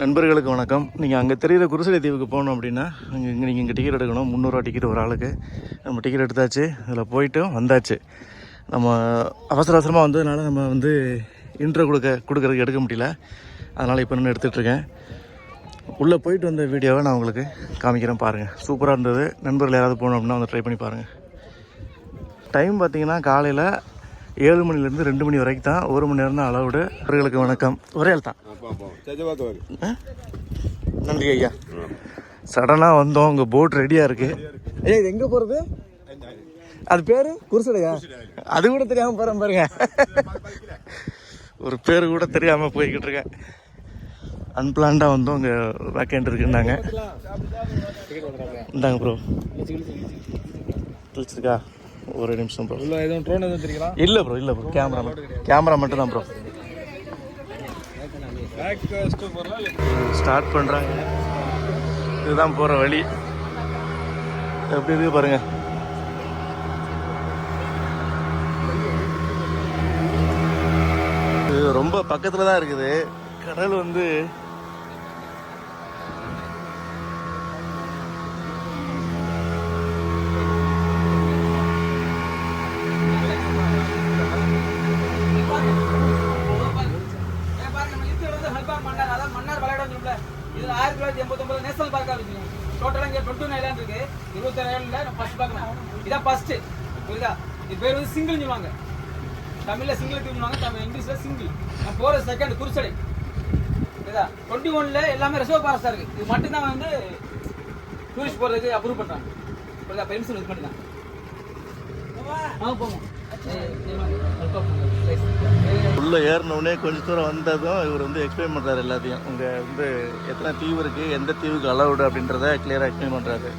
நண்பர்களுக்கு வணக்கம். நீங்கள் அங்கே தெரிகிற குருசலை தீவுக்கு போகணும் அப்படின்னா அங்கே இங்கே நீங்கள் இங்கே டிக்கெட் எடுக்கணும். முந்நூறுரூவா டிக்கெட் ஒரு ஆளுக்கு. நம்ம டிக்கெட் எடுத்தாச்சு. அதில் போயிட்டு வந்தாச்சு. நம்ம அவசர அவசரமாக வந்ததுனால நம்ம வந்து இன்ட்ரோ கொடுக்க கொடுக்குறதுக்கு எடுக்க முடியல. அதனால் இப்போ நின்று எடுத்துகிட்ருக்கேன் உள்ளே போயிட்டு வந்த வீடியோவை நான் உங்களுக்கு காமிக்கிறேன் பாருங்கள் சூப்பராக இருந்தது. நண்பர்கள் யாராவது போகணும் அப்படின்னா வந்து ட்ரை பண்ணி பாருங்கள் டைம் பார்த்தீங்கன்னா காலையில் ஏழு மணிலேருந்து ரெண்டு மணி வரைக்கும் தான் ஒரு மணி நேரம் தான் அளவுடு அவர்களுக்கு வணக்கம். ஒரே தான்? நன்றி ஐயா. சடனாக வந்தோம். உங்கள் போட் ரெடியாக இருக்கு. ஐயா இது எங்கே போகிறது அது பேர்? குருசடையா? அது கூட தெரியாமல் போகிறேன் பாருங்க. ஒரு பேர் கூட தெரியாமல் போய்கிட்டு இருக்கேன். அன்பிளான்டாக வந்தோம். இங்கே வேக்கண்ட் இருக்குன்னாங்க. இந்தாங்க ப்ரோ கிழிச்சிருக்கா? ஒரு நிமிஷம் ப்ரோ உள்ள எதுவும் ட்ரோன் எதுவும் தெரியுங்களா இல்லை ப்ரோ இல்லை ப்ரோ கேமரா கேமரா மட்டும் தான் ப்ரோ ஸ்டார்ட் பண்ணுறாங்க இதுதான் போகிற வழி. எப்படி இருக்கு பாருங்க. இது ரொம்ப பக்கத்தில் தான் இருக்குது. கடல் வந்து இது ன்னு சொல்லுவாங்க. தமிழ்ல single தீவுன்னுவாங்க, தமிழ் இங்கிலீஷ்ல single. நான் போறது second, குருசடை. புரியுதா? 21 ல எல்லாமே reserve forest ஆ இருக்கு. இது மட்டும்தான் வந்து tourist போறதுக்கு approve பண்றாங்க. புரியுதா? permission இது மட்டும்தான். ஆ, போவோம். இதே உள்ளே ஏறினவுடனே கொஞ்சம் தூரம் வந்ததும் இவர் வந்து எக்ஸ்பிளைன் பண்ணுறாரு எல்லாத்தையும் இங்கே வந்து எத்தனை தீவு இருக்குது எந்த தீவுக்கு அலவுடு அப்படின்றத கிளியராக எக்ஸ்பிளைன் பண்ணுறாரு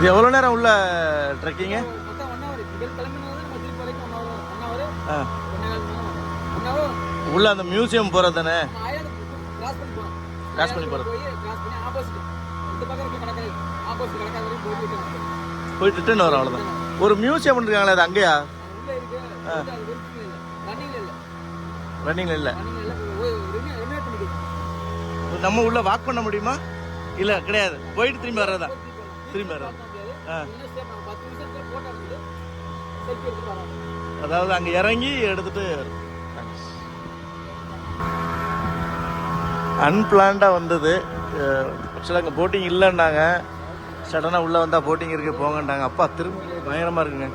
இது எவ்வளோ நேரம் உள்ள ட்ரெக்கிங்கு? உள்ள அந்த மியூசியம் போகிறது தானே? கிராஸ் பண்ணி போகிறது போய் வரும் அவ்வளோதான் ஒரு மியூசியம் பண்ணிருக்காங்களே அது அங்கேயா? ரன்னிங்ல இல்லை. நம்ம உள்ள வாக் பண்ண முடியுமா? இல்லை கிடையாது. போயிட்டு திரும்பி வர்றதா? திரும்பி வர்றது? அதாவது அங்கே இறங்கி எடுத்துட்டு அன்பிளான்டாக வந்தது. ஆக்சுவலாக அங்கே போட்டிங் இல்லைன்னாங்க. சடனாக உள்ளே வந்தால் போட்டிங் இருக்கு போங்கன்றாங்க அப்பா திரும்ப பயங்கரமாக இருக்குங்க.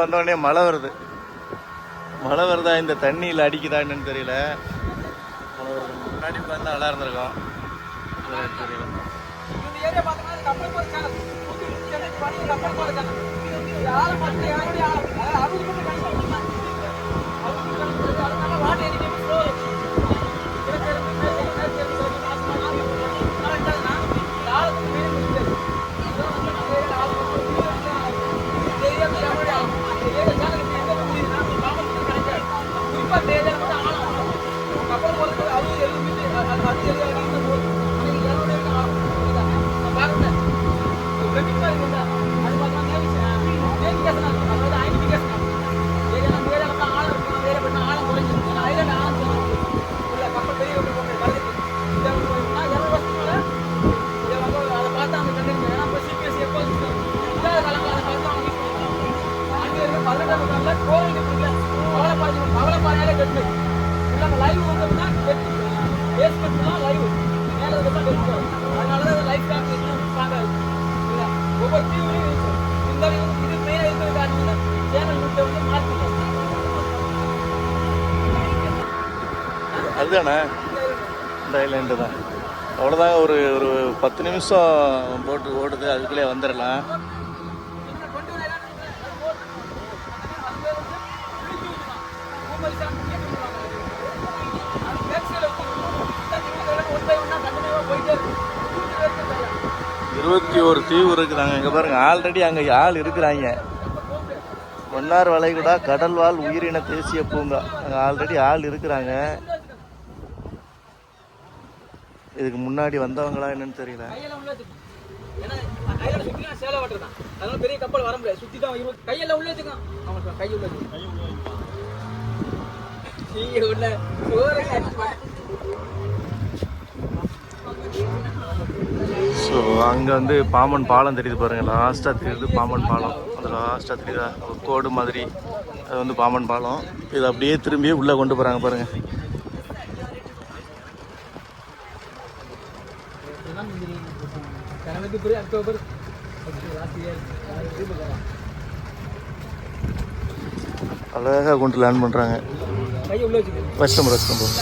வந்தோடனே மழை வருது. மழை வருதா? இந்த தண்ணியில் அடிக்குதா என்னன்னு தெரியல. வருது. முன்னாடி உட்காந்து நல்லா இருந்திருக்கும். தெரியல. இந்த ஒரு ஒரு பத்து நிமிஷம் போட்டு ஓடுது அதுக்குள்ளே வந்துடலாம். இருபத்தி ஒரு தீவு இருக்குதாங்க இங்கே பாருங்க. ஆல்ரெடி அங்கே ஆள் இருக்கிறாங்க. மன்னார் வளைகுடா கடல்வாழ் உயிரின தேசிய பூங்கா. அங்கே ஆல்ரெடி ஆள் இருக்கிறாங்க. இதுக்கு முன்னாடி வந்தவங்களா என்னன்னு தெரியல. பெரிய கப்பல் வர முடியாது. சுத்தி தான் இருபது- கையெல்லாம் உள்ள. ஆமா கை போட்டு. ஸோ அங்கே வந்து பாம்பன் பாலம் தெரியுது பாருங்க. லாஸ்ட்டாக தெரியுது பாம்பன் பாலம். அந்த லாஸ்ட்டாக தெரியுதா? ஒரு கோடு மாதிரி. அது வந்து பாம்பன் பாலம். இது அப்படியே திரும்பி உள்ளே கொண்டு போகிறாங்க பாருங்க. February, October. அழகாக கொண்டு லேண்ட் பண்ணுறாங்க. கஸ்டமர் கஸ்டமர்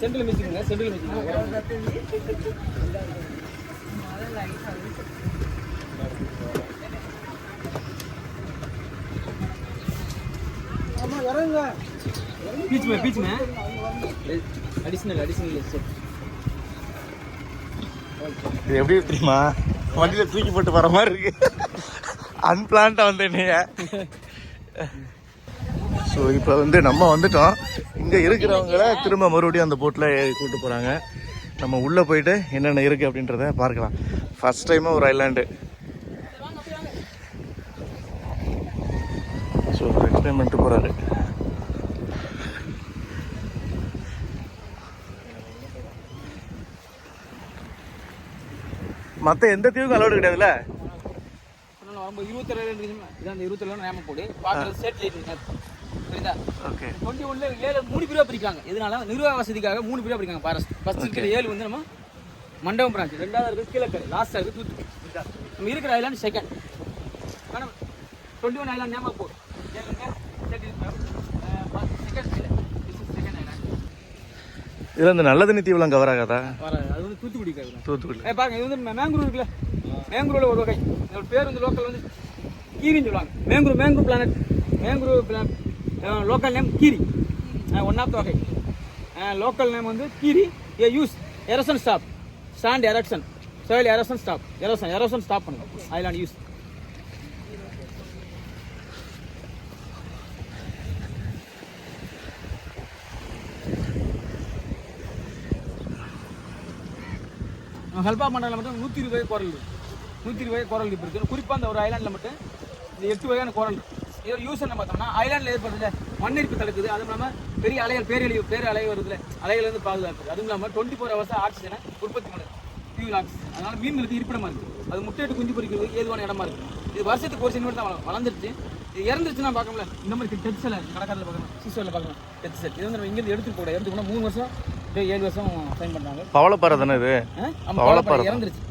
சென்ட்ரல் மிச்சிங்க சென்ட்ரல் மிச்சிங்க பீச் மே பீச் மே அடிஷனல் அடிஷனல் செட் இது எப்படி தெரியுமா? வண்டியில் தூக்கி போட்டு வர மாதிரி இருக்கு. அன்பிளான்ட்டாக வந்து நீங்க. ஸோ இப்போ வந்து நம்ம வந்துட்டோம். இங்கே இருக்கிறவங்கள திரும்ப மறுபடியும் அந்த போட்டில் கூட்டு போகிறாங்க நம்ம உள்ளே போயிட்டு என்னென்ன இருக்குது அப்படின்றத பார்க்கலாம். ஃபர்ஸ்ட் டைமாக ஒரு ஐலாண்டு ஸோ எக்ஸ்பிளைன் பண்ணிட்டு போகிறாரு மற்ற எந்த தீவுக்கும் அலோடு கிடையாதுல்ல? வரும்போது இருபத்தி நிமிஷம் இதான் இருபத்தி ரெண்டு நேம போடு பார்க்குறது சேட்டலைட் புரியுதா ஓகே. டுவெண்ட்டி ஒன்ல ஏழு மூணு பிரிவாக பிரிக்காங்க எதனால? நிர்வாக வசதிக்காக மூணு பிரிவாக பிரிக்காங்க ஃபாரஸ்ட் ஃபர்ஸ்ட் இருக்கிற ஏழு வந்து நம்ம மண்டபம் பிரான்ச் ரெண்டாவது இருக்குது கீழக்கரை லாஸ்ட்டாக இருக்குது தூத்துக்குடி? நம்ம இருக்கிற island second madam twenty one island நேமா போடு செகண்ட் செகண்ட் ஐலாண்ட் இதில் இந்த நல்ல தண்ணி தீவுலாம் கவர் ஆகாதா அது வந்து தூத்துக்குடி தூத்துக்குடி. பாருங்க இது வந்து மேங்க்ரூவ் இருக்குல்ல? மேங்க்ரூவில் ஒரு வகை. இதோட பேர் வந்து லோக்கல் வந்து கீரின்னு சொல்லுவாங்க. Mangrove mangrove planet mangrove plan local name கீரி. ஒன் ஆஃப் வகை. லோக்கல் நேம் வந்து கீரி a use erosion stop stand erosion soil erosion stop erosion erosion stop பண்ணுங்க. ஐலாண்ட் யூஸ் ஹெல்ப்பா மண்டலில் மட்டும் நூற்றி இருபது குரல் இருக்குது நூற்றி இருபது குரல் இப்போ இருக்குது குறிப்பாக அந்த ஒரு ஐலாண்டில் மட்டும் இந்த எட்டு வகையான குரல் இருக்கு. இதோட யூஸ் என்ன பார்த்தோம்னா ஐலாண்டில் ஏற்படுதுல மண்ணெரிப்பு தடுக்குது அதுவும் இல்லாமல் பெரிய அலைகள் பேரழிவு பேர் அலை வருதுல அலைகள்லேருந்து பாதுகாக்குது. அதுவும் இல்லாமல் டுவெண்ட்டி ஃபோர் ஹவர்ஸ் ஆக்சிஜனை உற்பத்தி பண்ணுது. பியூர் ஆக்சிஜன் அதனால் மீன்களுக்கு இருப்பிடமா இருக்குது அது முட்டையிட்டு குஞ்சு பொறிக்கிறது ஏதுவான இடமா இருக்குது இது வருஷத்துக்கு ஒரு சின்ன தான் வளர்ந்துருச்சு. இது இறந்துருச்சுன்னா பார்க்கல இந்த மாதிரி டெத் செல் கடற்கரையில் பார்க்கணும். சீசரில் பார்க்கணும். Death cell. இது வந்து நம்ம இங்கேருந்து எடுத்துக்கூட கூட மூணு வருஷம் ஏழு வருஷம் சைன் பண்ணுறாங்க பவளப்பாறை தானே இது? பவளப்பாறை இறந்துருச்சு.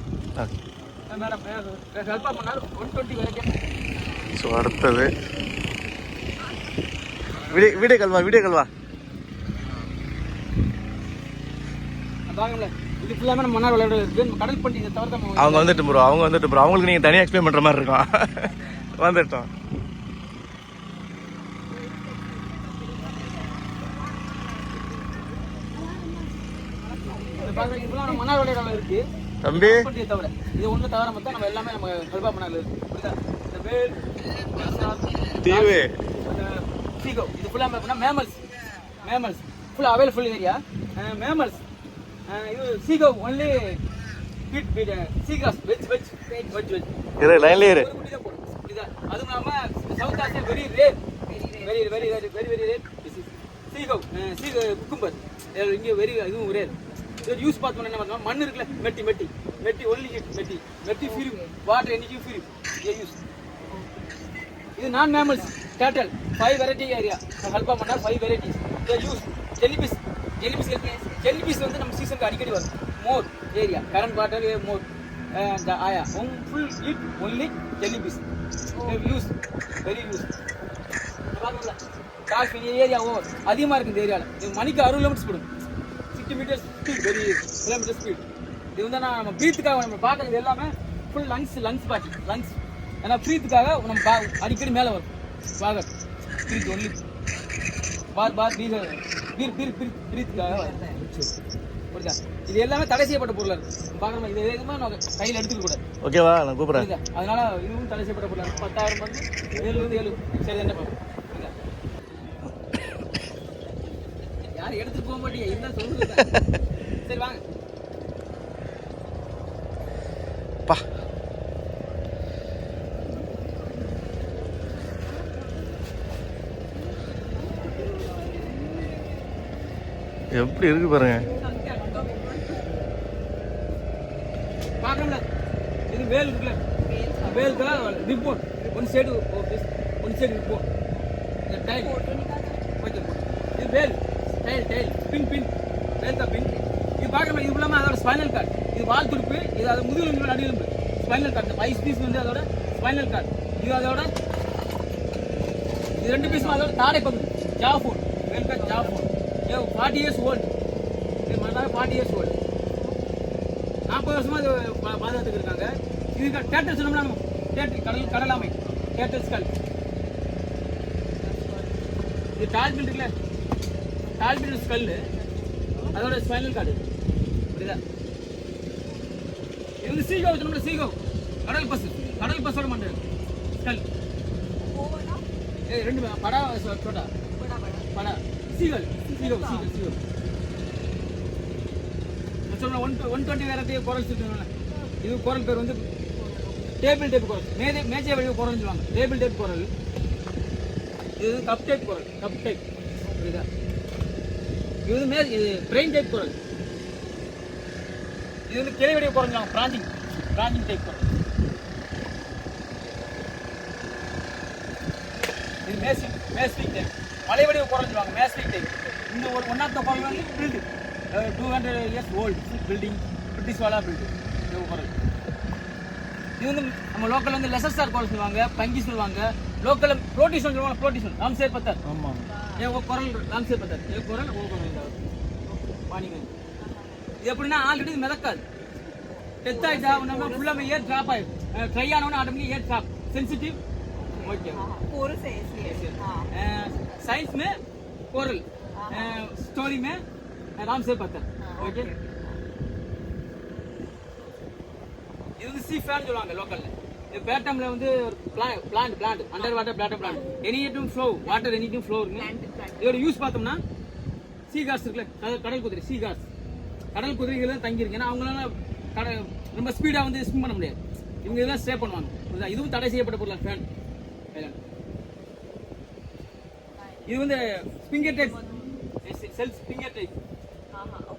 ஸோ அடுத்தது. வீடியோ வீடியோ கல்வா வீடியோ கல்வா. அவங்க வந்துட்டு ப்ரோ அவங்க வந்துட்டு ப்ரோ அவங்களுக்கு நீங்கள் தனியாக எக்ஸ்பிளைன் பண்ணுற மாதிரி இருக்கும். வந்துட்டோம் இது பாருங்க இது ஃபுல்லாக நம்ம மன்னார் இருக்கு. தம்பி. தவிர. இது ஒன்று தவிர மொத்தம் நம்ம எல்லாமே நம்ம ஹெல்ப்பாக பண்ணால இருக்கு புரியுதா? இந்த வேல் தீவு. சீகோ இது ஃபுல்லாக எப்படின்னா மேமல்ஸ் மேமல்ஸ் ஃபுல்லாக அவைலபிள் ஏரியா மேமல்ஸ் இது sea cow only feed feed seagrass veg veg veg veg இரு. புரியுதா? அதுவும் இல்லாம South Asia very rare very very very very very rare sea cow sea cucumber இங்கே வெரி இதுவும் ரேர் இது use பார்த்தோம்னா என்ன பார்த்தோம்னா மண் இருக்குல்ல மெட்டி மெட்டி மெட்டி ஒன்லி மெட்டி மெட்டி ஃபிரிம் வாட்டர் என்னைக்கும் ஃபிரிம் யூஸ் இது நான் mammals turtle five variety area ஹெல்ப்பாக பண்ணால் five varieties use jellyfish jellyfish jellyfish வந்து நம்ம சீசனுக்கு அடிக்கடி வரும். More area current water more the aya. One full eat only jellyfish. They use very use. டாக் ஏரியா ஓவர் அதிகமாக இருக்குது இந்த ஏரியாவில் மணிக்கு அறுபது kilometre speed sixty metres speed very kilometre speed இது வந்து நான் நம்ம ப்ரீத்துக்காக நம்ம பார்க்கறது எல்லாமே ஃபுல் லங்ஸ் லங்ஸ் பாக்கி லங்ஸ் ஏன்னா ப்ரீத்துக்காக நம்ம பா அடிக்கடி மேலே வரும். பாக ப்ரீத் ஒன்லி பார் பார் பீர் பீர் பீர் பீர் ப்ரீத்துக்காக புரியுதா? இது எல்லாமே தடை செய்யப்பட்ட பொருளாக இருக்கு. பார்க்குற இது எதுவுமே நம்ம கையில் எடுத்துக்க கூடாது. ஓகேவா நான் கூப்பிட்றேன். அதனால இதுவும் தடை செய்யப்பட்ட பொருளாக பத்தாயிரம் வந்து ஏழுலேருந்து ஏழு. சரி என்ன பார்ப்போம்? யாரும் எடுத்துட்டு போக மாட்டீங்க. என்ன சொல்லுங்க சரி வாங்க பா. எப்படி இருக்கு பாருங்க. இது வேல் இருக்குல்ல. வேலுக்குலாம் report one side one side report இந்த டைல் ஓகே இது வேல். டைல் டைல் பின் பின் வேல் தான் பின் பார்க்குறோம் இது இல்லாமல் அதோட ஸ்பைனல் கார்டு இது வால் துடுப்பு இது அது முதுகெலும்பு நடுவெலும்பு. ஸ்பைனல் கார்டு ஐஸ் பீஸ் வந்து அதோட ஸ்பைனல் கார்டு இது அதோட இது ரெண்டு பீஸும் அதோட தாடை பகுதி jaw bone whale cord jaw bone a forty years old இது மாதிரி ஃபார்ட்டி இயர்ஸ் ஓல்டு நாற்பது வருஷமாக இது பாதுகாத்துக்கு இருக்காங்க. இதுக்கு தேட்டர் சொன்னோம்னா நம்ம கடல் கடலாமை டேட்டல் ஸ்கல் இது டால்பின் இருக்குல்ல. டால்பின் ஸ்கல்லு அதோட ஸ்பைனல் கார்டு புரியுதா இது வந்து சீகோ சொன்னோம்ல சீகோ. கடல் பசு கடல் பசோட மண்டல் ஸ்கல். ஏய் ரெண்டு பே- படா சொ- சோட்டா படா. சீகல் சீகல் சீகல் சீகல் சொன்ன one one twenty variety coral சொல்லுவாங்க இது குரல் பேர் வந்து டேபிள் டேப் குரல். மேஜை மேஜை வழி குரல் சொல்லுவாங்க. டேபிள் டேப் குரல். இது வந்து cup type coral. Cup type புரியுதா? இது வந்து மே இது பிரெயின் டைப் குரல். இது வந்து கிளை வடிவ குரல் சொல்லுவாங்க பிராஞ்சிங் பிராஞ்சிங் டைப் இது மேஸ்டிக் மேஸ்டிக் டைப் மலை வடிவ குரல் சொல்லுவாங்க மேஸ்டிக் டைப் இந்த ஒரு ஒன் ஆஃப் த குரல் வந்து build two hundred years old building British வாலா பில்டிங் இது குரல் இது வந்து நம்ம லோக்கல் வந்து லெசர் ஸ்டார் குரல் சொல்லுவாங்க பங்கி சொல்லுவாங்க. லோக்கல் ப்ரோட்டிஷன் சொல்லுவாங்க ப்ரோட்டிஷன் ராம்சேர் பத்தர். ஆமாம் ஓ குரல் ராம்சேர் பத்தர். ஏ குரல் ஓ குரல். பாணிங்க இது எப்படின்னா ஆல்ரெடி மிதக்காது. டெத் ஆயிட்டா உடனே ஃபுல்லாமே ஏர் ட்ராப் ஆயிடும். Dry ஆனவொடனே automatic air drop sensitive okay core से साइंस में कोरल स्टोरी में राम से पत्थर ओके இது சி ஃபேன் சொல்லுவாங்க லோக்கலில் லோக்கல்ல பேட்டமில் வந்து ஒரு plant plant under water plant plant any flow water any டும் ஃப்ளோ இருக்கு இதோட யூஸ் பார்த்தோம்னா சீகாஸ் இருக்குல்ல கடல் குதிரை சீ காஸ் கடல் குதிரைகள் தான் தங்கியிருக்கு ஏன்னா அவங்களால கடை ரொம்ப ஸ்பீடாக வந்து ஸ்விம் பண்ண முடியாது. இவங்க இதெல்லாம் ஸ்டே பண்ணுவாங்க? இதுவும் தடை செய்யப்பட்ட பொருள்? ஃபேன் இது வந்து sponge type cells sponge type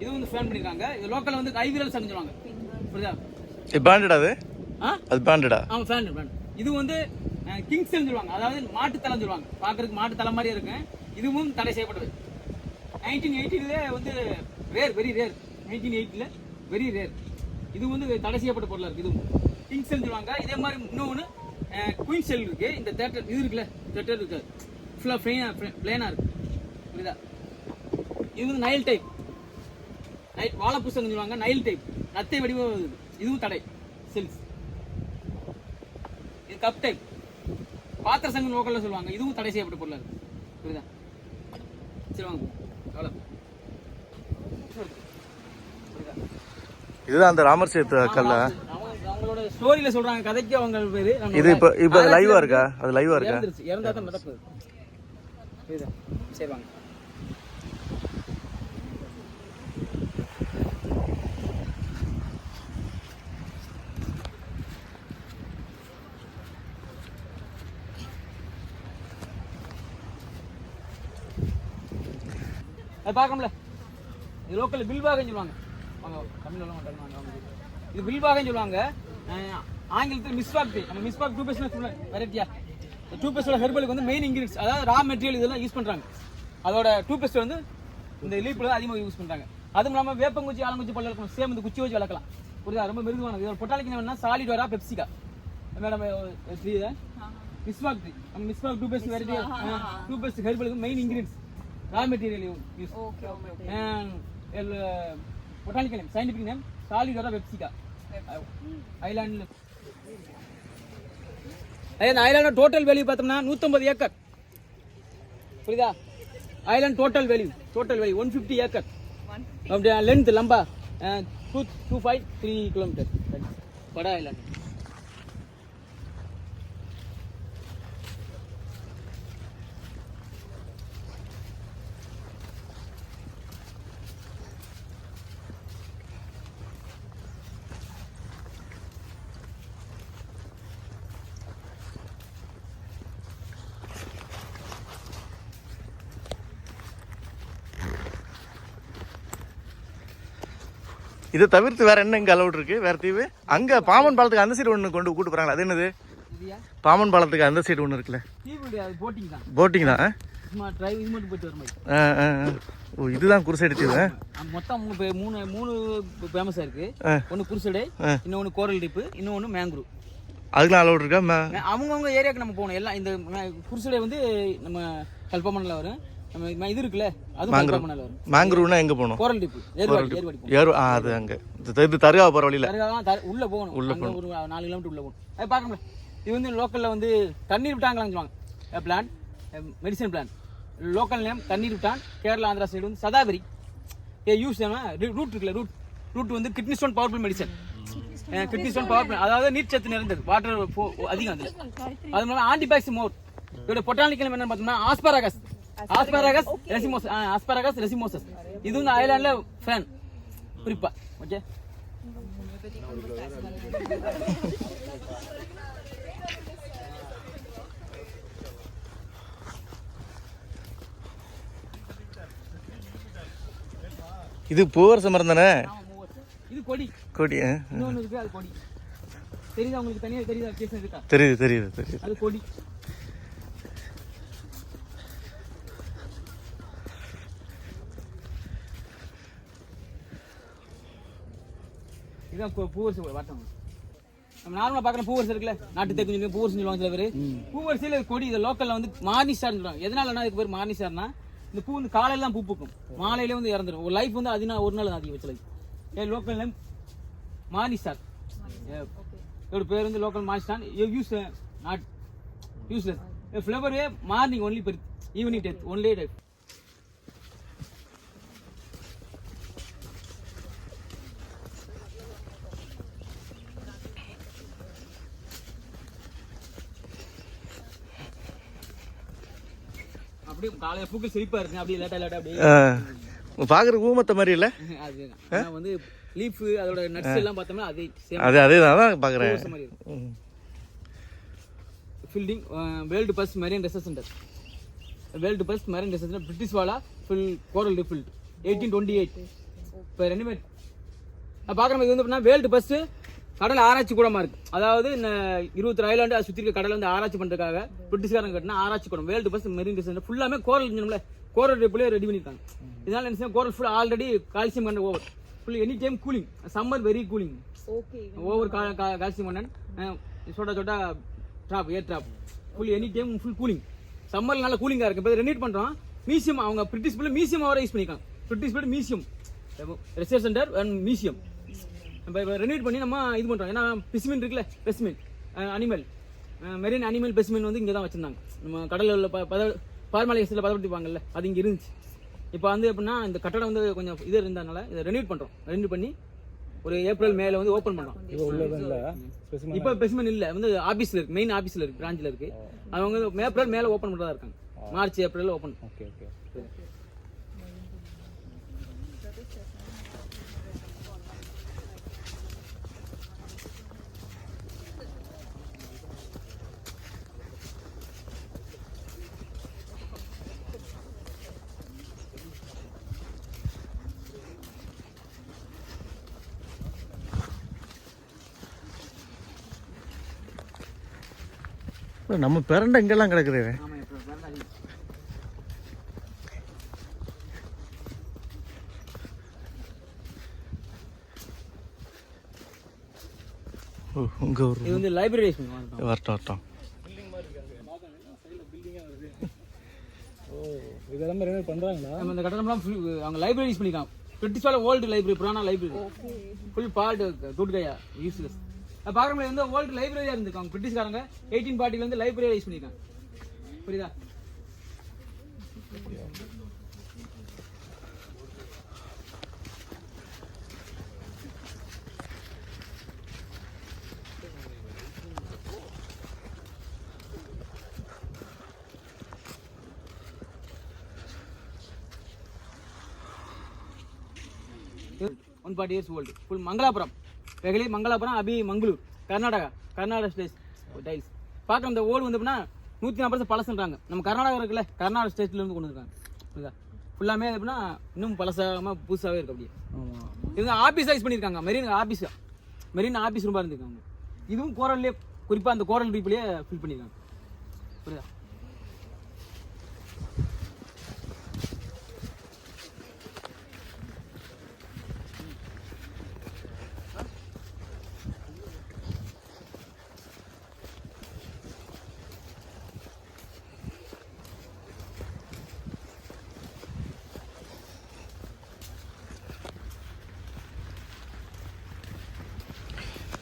இது வந்து ஃபேன் பண்ணிருக்காங்க. இது லோக்கல்ல வந்து ஐவிரல் சங்கம் சொல்லுவாங்க. புரியுதா? இது பேண்டடா அது? ஆ? அது பேண்டடா ஆமாம் ஃபேன் ஃபேன் இது வந்து கிங்ஸ் சொல்லுவாங்க. அதாவது மாட்டு தலம் சொல்லுவாங்க. பார்க்கறதுக்கு மாட்டு தலை மாதிரியே இருக்கும். இதுவும் தடை செய்யப்பட்டது. நைன்டீன் எயிட்டில வந்து ரேர் வெரி ரேர் நைன்டீன் எயிட்டில் வெரி ரேர் இது வந்து தடை செய்யப்பட்ட பொருளாக இருக்குது இதுவும் கிங்ஸ் சொல்லுவாங்க. இதே மாதிரி இன்னொன்று குயின் செல் இருக்கு. இந்த தேட்டர் இது இருக்குல்ல தேட்டர் இருக்கு. ஃபுல்லாக ஃப்ளைனாக பிளேனாக இருக்குது புரியுதா? இது வந்து நைல் டைப் நைட் வாழைப்பூசங்க சொல்லுவாங்க. நைல் டைப் நத்தை வடிவம் இதுவும் தடை. செல்ஸ் இது கப் டைப் பாத்திர சங்கம் லோக்கலில் சொல்லுவாங்க. இதுவும் தடை செய்யப்பட்ட பொருளாக இருக்குது புரியுதா? சரி வாங்க அவ்வளோ புரியுதா இதுதான் அந்த ராமர் சேத்து கல்ல. ஸ்டோரியில சொல்றாங்க கதைக்கு அவங்க பேரு. இது இப்போ இப்போ லைவா இருக்கா? அது லைவா இருக்கா? இறந்தா தான் புரியுதா சரி வாங்க. அது பார்க்கணும்ல. இது லோக்கல் பில்பாகன்னு சொல்லுவாங்க. இது பில்பாகன்னு சொல்லுவாங்க. ஆங்கிலத்தில் மிஸ்வாக் டீ நம்ம மிஸ்வாக் டூ பேஸ்ட் வெரைட்டியா டூ பேஸ்டோட ஹெர்பலுக்கு வந்து மெயின் இன்கிரீடியன்ஸ் அதாவது ரா மெட்டீரியல் இதெல்லாம் யூஸ் பண்றாங்க. அதோட டூ பேஸ்ட் வந்து இந்த லீப்பில் தான் அதிகமாக யூஸ் பண்றாங்க. அதுவும் இல்லாமல் வேப்பங்குச்சி ஆலங்குச்சி பல்ல இருக்கும் சேம் இந்த குச்சி வச்சு வளர்க்கலாம். புரியுதா? ரொம்ப மிருதுவானது. இது பொட்டாலிக்கு வேணா சாலிட் வரா பெப்சிகா. மேடம் த்ரீ மிஸ்வாக் த்ரீ நம்ம மிஸ்வாக் toothpaste variety toothpaste ஹெர்பலுக்கு main ingredients raw material use Okay, botanical name name solid வரா பெப்சிகா ஐலாண்டில் அதே இந்த ஐலாண்டோட டோட்டல் வேல்யூ பார்த்தோம்னா நூற்றம்பது ஏக்கர். புரியுதா? Island total value total value one fifty acre. அப்படியா? Length Lamba two two five three kilometre படா island இதை தவிர்த்து வேற என்ன இங்கே அலவுட் இருக்கு? வேற தீவு? அங்கே பாமன் பாலத்துக்கு அந்த சைடு ஒன்று கொண்டு கூட்டு போகிறாங்களா அது என்னது? பாமன் பாலத்துக்கு அந்த சைடு ஒன்று இருக்குல்ல. போட்டிங் தான். ஓ இதுதான் குருசைடு தீவு மொத்தம் மூணு மூணு மூணு ஃபேமஸாக இருக்கு. ஒன்று குருசடை. இன்னொன்று கோரல் டிப்பு இன்னொன்று மேங்க்ரூ அதுக்கெல்லாம் அலவுட் இருக்கா? அவங்கவுங்க ஏரியாவுக்கு நம்ம போகணும். எல்லாம் இந்த குருசடை வந்து நம்ம கல்பமண்ணில் வரும். நம்ம இது இருக்குல்ல? கல்பமண்ணில் வரும். மேங்க்ரூவ்னா எங்கே போகணும்? கோரல் டிப்பு. போகணும். ஏறு ஆ அது அங்கே. இது இது தருகா போகிற வழியில். தர்- உள்ள போகணும். உள்ள ஒரு நாலு கிலோமீட்டர் உள்ள போகணும். அது பார்க்கணும்ல இது வந்து லோக்கல்ல வந்து தண்ணீர் விட்டாங்களான்னு சொல்லுவாங்க. Plan medicine plan local name தண்ணீர் விட்டான். கேரளா ஆந்திரா சைடு வந்து சதாபரி ஏ யூஸ் ரூட் இருக்குல்ல ரூட் ரூட் வந்து kidney stone powerful medicine kidney stone powerful அதாவது நீர் சத்து நிறைந்தது. வாட்டர் அதிகம் அதில். அது மூலம் ஆன்டிபாக்ஸ் மோர் இதோட பொட்டானிக்கல் என்ன பார்த்தோம்னா asparagus asparagus racemosus asparagus racemosus இது வந்து ஐலாண்ட்ல ஃபேன் குறிப்பா ஓகே இது பூவரச மரம் தானே? இது கொடி. கொடி ஆ? இன்னொன்று இருக்கு அது கொடி. தெரியுதா உங்களுக்கு தனியாக தெரியுதா? கேஸ் இருக்கா? தெரியுது தெரியுது தெரியுது. அது கொடி. பூ- பூவரசு வாட்டம் நம்ம நார்மலாக பார்க்குற பூவரசு இருக்குல்ல? நாட்டு தேக்கு சொல்லி பூவரசு சொல்லுவாங்க சில பேர். பூவரசியில் இது கொடி இது லோக்கலில் வந்து மார்னிஷார்னு சொல்லுவாங்க. எதனாலனா இதுக்கு பேர் மார்னிஷார்னா இந்த பூ வந்து காலையில தான் பூ பூக்கும். மாலையிலே வந்து இறந்துடும் ஒரு லைஃப் வந்து அதுனா ஒரு நாள் அதிகம் வச்சு ஏன் லோக்கல் நேம் மார்னிஷார். இதோட பேர் வந்து local மார்னிஷார் use not useless flower morning only per evening death only death அப்படியே காலையில பூக்கள் செழிப்பா இருக்கு அப்படியே லேட்டா லேட்டா அப்படியே. பார்க்குற ஊமத்த மாதிரி இல்லை? வந்து லீஃப் அதோட நட்ஸ் எல்லாம் பார்த்தோம்னா அதே அது அதே தான் இருக்கும். Building world first marine research centre world first marine research centre British வாலா fill coral reef built eighteen twenty eight இப்போ ரெண்டுமே பார்க்குற இது வந்து அப்படின்னா வேர்ல்டு ஃபர்ஸ்ட் கடல் ஆராய்ச்சி கூடமா இருக்கு. அதாவது இந்த இருபத்தி ஐலாண்டு சுற்றி இருக்க கடலை வந்து ஆராய்ச்சி பண்ணுறதுக்காக பிரிட்டிஷ்காரங்க கட்டினா ஆராய்ச்சி கூடம். வேர்ல்டு ஃபர்ஸ்ட் மெரின் ரிசர்ச் ஃபுல்லாமே கோரல் இன்ஜினில் கோரல் ரிப்பிலே ரெடி பண்ணியிருக்காங்க இதனால என்ன கோரல் ஃபுல் ஆல்ரெடி கால்சியம் கண்ட over full any time cooling summer very cooling. Over calcium மன்னன் சொட்டா சொட்டா drop air drop full any time full cooling சம்மர்ல நல்ல கூலிங்காக இருக்கு. இப்போ ரெனியூட் பண்ணுறோம் மியூசியம் அவங்க பிரிட்டிஷ் பிள்ளை மியூசியம் அவரை யூஸ் பண்ணிக்கலாம் பிரிட்டிஷ் பிள்ளை museum research centre and museum இப்போ ரெனியூட் பண்ணி நம்ம இது பண்ணுறோம் ஏன்னா பெசிமின் இருக்குல்ல specimen animal marine animal specimen வந்து இங்கே தான் வச்சுருந்தாங்க. நம்ம கடலில் உள்ள ப பத பார்மலைஸில் பதப்படுத்திப்பாங்கல்ல அது இங்கே இருந்துச்சு. இப்போ வந்து எப்படின்னா இந்த கட்டடம் வந்து கொஞ்சம் இது இருந்ததுனால இதை ரெனியூட் பண்ணுறோம் ரெனியூ பண்ணி ஒரு ஏப்ரல் மேல வந்து ஓப்பன் பண்ணோம் இப்போ பெசிமன் இல்ல. வந்து ஆபீஸ்ல இருக்கு மெயின் ஆபீஸ்ல இருக்கு பிரான்ச்ல இருக்கு. அவங்க வந்து ஏப்ரல் மேல ஓப்பன் பண்றதா இருக்காங்க. March April open okay okay. நம்ம பிறண்ட இங்கெல்லாம் கிடக்குது. இங்கே ஒரு இது வந்து லைப்ரரி வரட்டும் வரட்டும். ஓ இதெல்லாம் ரெனோவேட் பண்ணுறாங்களா நம்ம இந்த கட்டடம்லாம் full அவங்க லைப்ரரி யூஸ் பண்ணிக்கலாம் பிரிட்டிஷால ஓல்டு லைப்ரரி புராண லைப்ரரி ஃபுல் பார்ட் டூட்கையா யூஸ்லெஸ் பார்க்கும்போது வந்து ஓல்டு லைப்ரரியாக இருந்திருக்காங்க. பிரிட்டிஷ்காரங்க. எயிட்டீன் பார்ட்டில இருந்து லைப்ரரியாக யூஸ் பண்ணியிருக்காங்க. புரியுதா? One forty years old full Mangalapuram வெகலி Mangalapuram அபி மங்களூர் கர்நாடகா கர்நாடகா ஸ்டேட் டைல்ஸ் பார்க்க அந்த ஓல்டு வந்து எப்படின்னா நூற்றி நாற்பது பழசுன்றாங்க. நம்ம கர்நாடகா இருக்குல்ல கர்நாடகா ஸ்டேட்லேருந்து கொண்டு வந்திருக்காங்க. புரியுதா? ஃபுல்லாமே எப்படின்னா இன்னும் பழசாகாம புதுசாகவே இருக்கு அப்படியே. இவங்க ஆஃபீஸ் சைஸ் பண்ணியிருக்காங்க. மெரின் ஆஃபீஸ் மெரின் ஆஃபீஸ் ரூபாக இருந்திருக்காங்க. இதுவும் கோரல்லே குறிப்பாக அந்த கோரல் ரீப்லேயே ஃபில் பண்ணியிருக்காங்க. புரியுதா?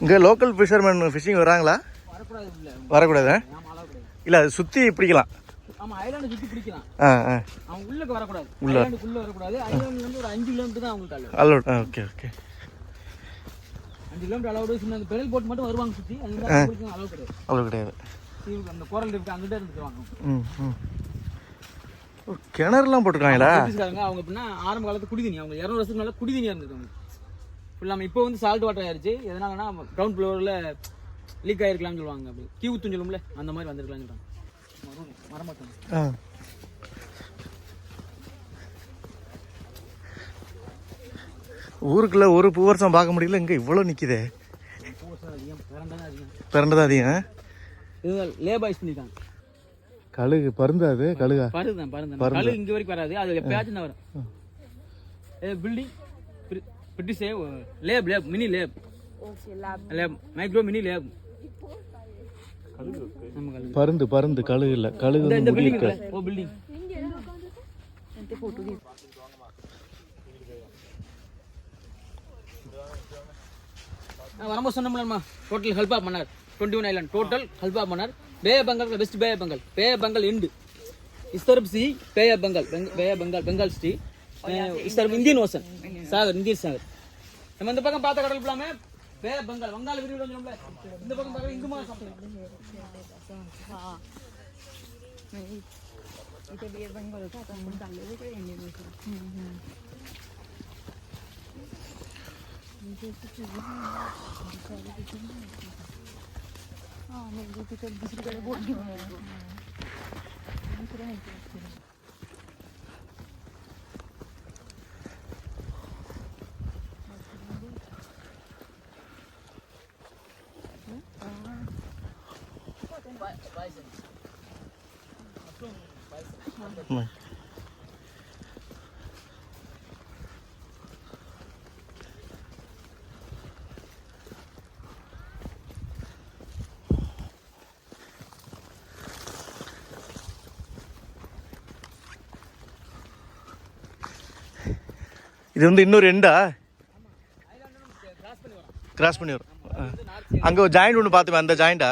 இங்கே லோக்கல் ஃபிஷர்மேன் ஃபிஷிங் வராங்களா? வரக்கூடாது இல்லை? வரக்கூடாது அது சுற்றி பிடிக்கலாம். ஆமாம் ஐலாண்டு சுற்றி பிடிக்கலாம். ஆ ஆ. அவங்க உள்ளுக்கு வரக்கூடாது. ஐலாண்டுக்குள்ள வரக்கூடாது. ஐலாண்டுல இருந்து ஒரு அஞ்சு கிலோமீட்டர் தான் அவங்களுக்கு அலோட் ஓகே ஓகே அஞ்சு கிலோமீட்டர் அளவு சின்ன அந்த பெடல் போட் மட்டும் வருவாங்க சுற்றி அவங்களுக்கு அளவு கிடையாது. அவ்வளோ கிடையாது. அந்த குரல் இருக்கு அங்கிட்ட இருந்துக்குவாங்க ம் ம். ஓ, கிணறுலாம் போட்டிருக்காங்களா? அவங்க எப்படின்னா ஆரம்ப காலத்து குடிதண்ணி. அவங்க இரநூறு வருஷத்துக்கு மேலே குடிதண்ணியாக இருந்திருக்காங்க ஃபுல்லாமல் இப்போ வந்து சால்ட் வாட்டர் ஆயிருச்சு. எதனாலனா கிரவுண்ட் ஃப்ளோரில் லீக் ஆயிருக்கலாம்னு சொல்லுவாங்க. அப்படி கீ ஊத்துன்னு சொல்லும்ல அந்த மாதிரி வந்திருக்கலாம்னு மரமாட்டோம். ஆ. ஊருக்குள்ள ஒரு பூவரசம் பார்க்க முடியல இங்கே இவ்வளோ நிற்கிதே பிறண்டதான் அதிகம் லேபாய்ஸ் பண்ணியிருக்காங்க கழுகு பருந்து அது கழுகா? பருது தான் பருது தான் கழு இங்கே வரைக்கும் வராது. அது எப்பயாச்சும் வரும் building British lab lab mini lab lab micro mini lab நம்ம கழு பருந்து பருந்து கழுகு இல்லை கழுகு இந்த வந்து இந்த முடி பில்டிங் இருக்க ஓ பில்டிங் வரும்போது சொன்னோம்லம்மா டோட்டல் ஹெல்ப் ஆஃப் பண்ணார் twenty one island total help off பண்ணார் bay Bengal west bay Bengal bay Bengal end இஸ்தரப் sea bay Bengal bay Bengal Bengal sea இஸ்தரப் Indian ocean சாகர் இந்தியன் சாகர் நம்ம இந்த பக்கம் பார்த்த கடல் ஃபுல்லாமே பே ஆஃப் பெங்கால் வங்காள விரிவு சொன்னோம்ல இந்த பக்கம் பார்க்க இந்து மாசம் इथे बिअर இது வந்து இன்னொரு எண்டா கிராஸ் பண்ணி வரும். அங்கே ஒரு ஜாயிண்ட் ஒன்று பார்த்துமே அந்த ஜாயிண்டா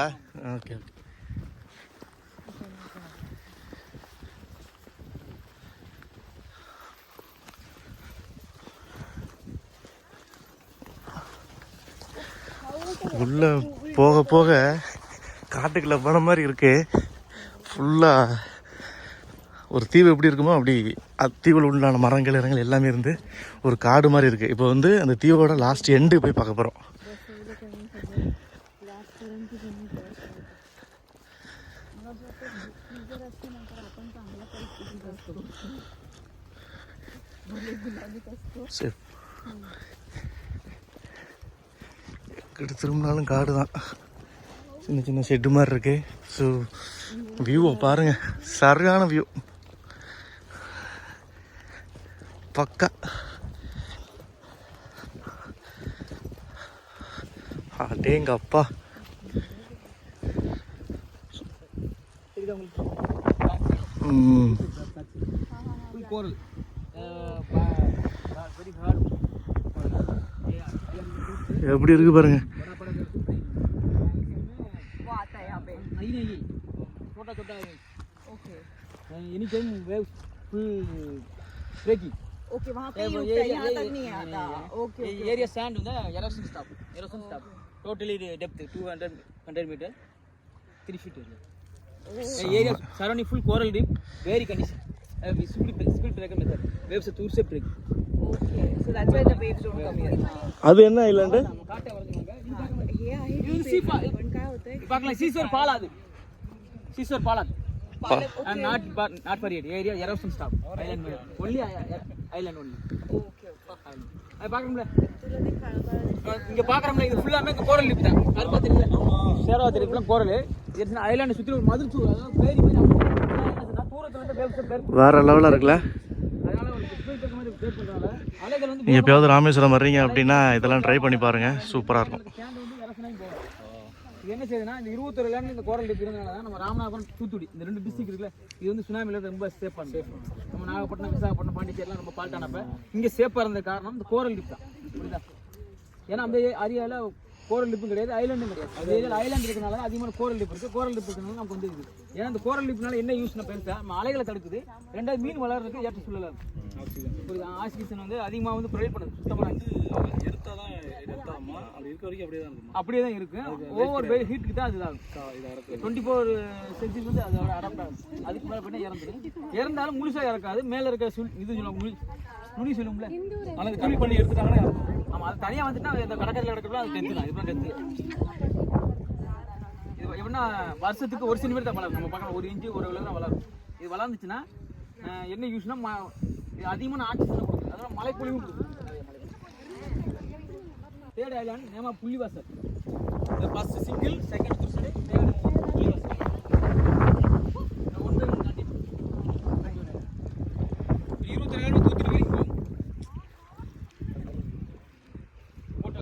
ஓகே ஓகே உள்ள போக போக காட்டுக்குள்ள போன மாதிரி இருக்கு. ஃபுல்லா ஒரு தீவு எப்படி இருக்குமோ அப்படி அத்தீவில் உண்டான மரங்கள் இரங்கள் எல்லாமே இருந்து ஒரு காடு மாதிரி இருக்குது இப்போ வந்து அந்த தீவோட லாஸ்ட் எண்டு போய் பார்க்க போகிறோம் சரி. கிட்ட திரும்பினாலும் காடு தான். சின்ன சின்ன ஷெட்டு மாதிரி இருக்கு. ஸோ வியூவை பாருங்க. சரியான வியூ பக்கா அடேங்க அப்பா தெரியுதா உங்களுக்கு ம் ஃபுல் கோரல் வெரி ஹார்ட் எப்படி இருக்கு பாருங்க वो आता है यहाँ पे नहीं नहीं छोटा छोटा okay any time wave full breaking okay वहाँ पे ही रुकता है यहाँ तक नहीं आता ओके ये एरिया सैंड होता है erosion stop erosion stop totally depth 200 100 metre 3 feet area surrounding full coral reef very condition speed breaker method waves to से break okay so that's why the waves don't come here அது என்ன Island காட்டை வளர்க்குறாங்க ஏ I you see பால் काय होतंय பார்க்கலாம் Caesar பால் அது சீசர் பால் அது not not for area erosion stop only island only அது பார்க்குறோம்ல இங்கே பார்க்குறோம்ல இது ஃபுல்லாமே இங்கே கோரல் லிப் தான். கருப்பா தெரியல சேரவா தெரியலாம் கோரல். எத்தனை ஐலாண்டை சுற்றி ஒரு மதுர்ச்சூ அதாவது பேரி பேர் வேற லெவலில் இருக்குல்ல? நீங்கள் எப்பயாவது ராமேஸ்வரம் வர்றீங்க அப்படின்னா இதெல்லாம் ட்ரை பண்ணி பாருங்கள் சூப்பராக இருக்கும். என்ன செய்யுதுன்னா இந்த இருபத்தொரு லேண்ட் இந்த கோரல் லிப் இருந்தனால தான் நம்ம ராமநாதபுரம் தூத்துக்குடி இந்த ரெண்டு டிஸ்ட்ரிக்ட் இருக்குல்ல இது வந்து சுனாமில ரொம்ப சேஃப் பண்ணு நம்ம நாகப்பட்டினம் விசாகப்பட்டினம் பாண்டிச்சேரிலாம் ரொம்ப பால்ட்டானப்ப இங்கே சேஃபாக இருந்த காரணம் இந்த கோரல் டிப் தான். புரியுதா? ஏன்னா அந்த ஏரியாவில் கோரல் லிப்பும் கிடையாது ஐலாண்டும் கிடையாது. அந்த ஏரியாவில் ஐலாண்ட் இருக்கனால தான் அதிகமான கோரல் லிப் இருக்குது கோரல் லிப் இருக்கனால நமக்கு வந்து இருக்குது ஏன்னா இந்த கோரல் லிப்னால என்ன யூஸ்னா பெருசா நம்ம அலைகளை தடுக்குது. ரெண்டாவது மீன் வளர்றதுக்கு ஏற்ற சூழலாக இருக்கும் புரியுதா? ஆக்சிஜன் வந்து அதிகமாக வந்து ப்ரொவைட் பண்ணுது. இருக்க வரைக்கும் அப்படியே தான் இருக்குமா? அப்படியே தான் இருக்கு. ஓவர் ஹீட்டுக்கு தான் அதுதான் டுவெண்ட்டி ஃபோர் சென்சிஸ் வந்து அதோட அடாப்ட் ஆகும். அதுக்கு மேலே பண்ணி இறந்துடும் இறந்தாலும் முழுசா இறக்காது. மேலே இருக்க சுல் இது சொல்லுவாங்க முழு நுனி சொல்லும்ல ஆனால் கம்மி பண்ணி எடுத்துட்டாங்கன்னா ஆமாம் அது தனியாக வந்துட்டா இந்த கடற்கரையில் கிடக்கிறப்ப அது டெத்து தான். இப்போ டெத்து இது எப்படின்னா வருஷத்துக்கு ஒரு சென்டிமீட்டர் தான் வளரும். நம்ம பார்க்கலாம் ஒரு இன்ச்சு ஒரு விலை தான் வளரும். இது வளர்ந்துச்சுன்னா என்ன யூஸ்னா ம அதிகமான ஆக்சிஜன் கொடுக்குது அதனால் மழை பொழிவு கொடுக்குது தேர்ட் ஐலாண்ட் நேமா புள்ளிவாசல். இந்த first single second Kurusadi third Pullivasal. இருபத்தி ரெண்டாயிரம் தூக்கிட்டு